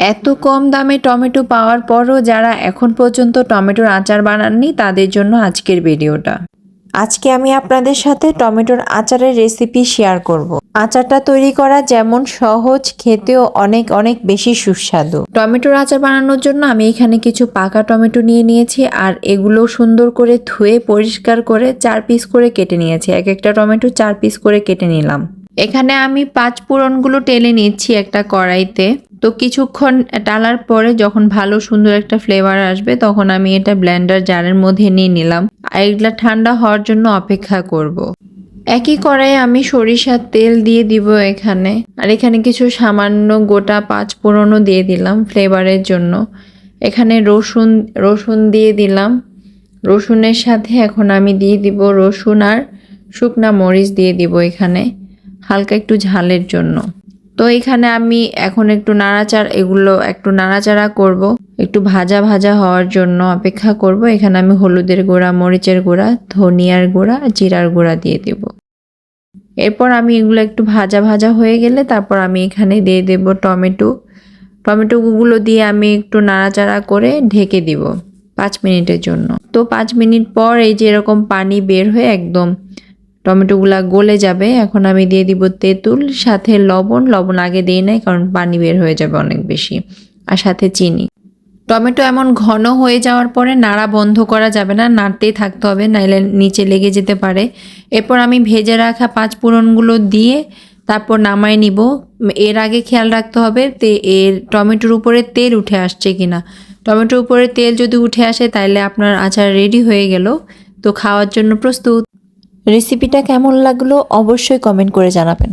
এত কম দামে টমেটো পাওয়ার পরও যারা এখন পর্যন্ত টমেটোর আচার বানাননি, তাদের জন্য আজকের ভিডিওটা। আজকে আমি আপনাদের সাথে টমেটোর আচারের রেসিপি শেয়ার করব। আচারটা তৈরি করা যেমন সহজ, খেতেও অনেক অনেক বেশি সুস্বাদু। টমেটোর আচার বানানোর জন্য আমি এখানে কিছু পাকা টমেটো নিয়ে নিয়েছি আর এগুলো সুন্দর করে ধুয়ে পরিষ্কার করে চার পিস করে কেটে নিয়েছি। এক একটা টমেটো চার পিস করে কেটে নিলাম। এখানে আমি পাঁচ ফোড়নগুলো টেলে নিচ্ছি একটা কড়াইতে। তো কিছুক্ষণ টালার পরে যখন ভালো সুন্দর একটা ফ্লেভার আসবে, তখন আমি এটা ব্লেন্ডার জারের মধ্যে নিয়ে নিলাম। আর এগুলা ঠান্ডা হওয়ার জন্য অপেক্ষা করব। একই কড়াইয়ে আমি সরিষার তেল দিয়ে দিব এখানে। আর এখানে কিছু সামান্য গোটা পাঁচ ফোড়নও দিয়ে দিলাম ফ্লেভারের জন্য। এখানে রসুন রসুন দিয়ে দিলাম। রসুনের সাথে এখন আমি দিয়ে দিব রসুন আর শুকনা মরিচ দিয়ে দিব এখানে। হালকা একটু ঝালের জন্য। তো এখানে আমি এখন একটু নাড়াচাড়া, এগুলো একটু নাড়াচাড়া করব। একটু ভাজা ভাজা হওয়ার জন্য অপেক্ষা করব। এখানে আমি হলুদের গুঁড়া, মরিচের গুঁড়া, ধনিয়ার গুঁড়া, জিরার গুঁড়া দিয়ে দেব। এরপর আমি এগুলো একটু ভাজা ভাজা হয়ে গেলে তারপর আমি এখানে দিয়ে দেব টমেটো। টমেটোগুলো দিয়ে আমি একটু নাড়াচাড়া করে ঢেকে দিব পাঁচ মিনিটের জন্য। তো পাঁচ মিনিট পর এই যে এরকম পানি বের হয়ে একদম টমেটোগুলা গলে যাবে। এখন আমি দিয়ে দিব তেঁতুল, সাথে লবণ। লবণ আগে দিই নাই, কারণ পানি বের হয়ে যাবে অনেক বেশি। আর সাথে চিনি। টমেটো এমন ঘন হয়ে যাওয়ার পরে নাড়া বন্ধ করা যাবে না, নাড়তেই থাকতে হবে, নাইলে নিচে লেগে যেতে পারে। এরপর আমি ভেজে রাখা পাঁচ ফোড়নগুলো দিয়ে তারপর নামাই নিব। এর আগে খেয়াল রাখতে হবে তে এর টমেটোর উপরে তেল উঠে আসছে কিনা। টমেটোর উপরে তেল যদি উঠে আসে তাহলে আপনার আচার রেডি হয়ে গেল। তো খাওয়ার জন্য প্রস্তুত। রেসিপিটা কেমন লাগল অবশ্যই কমেন্ট করে জানাবেন।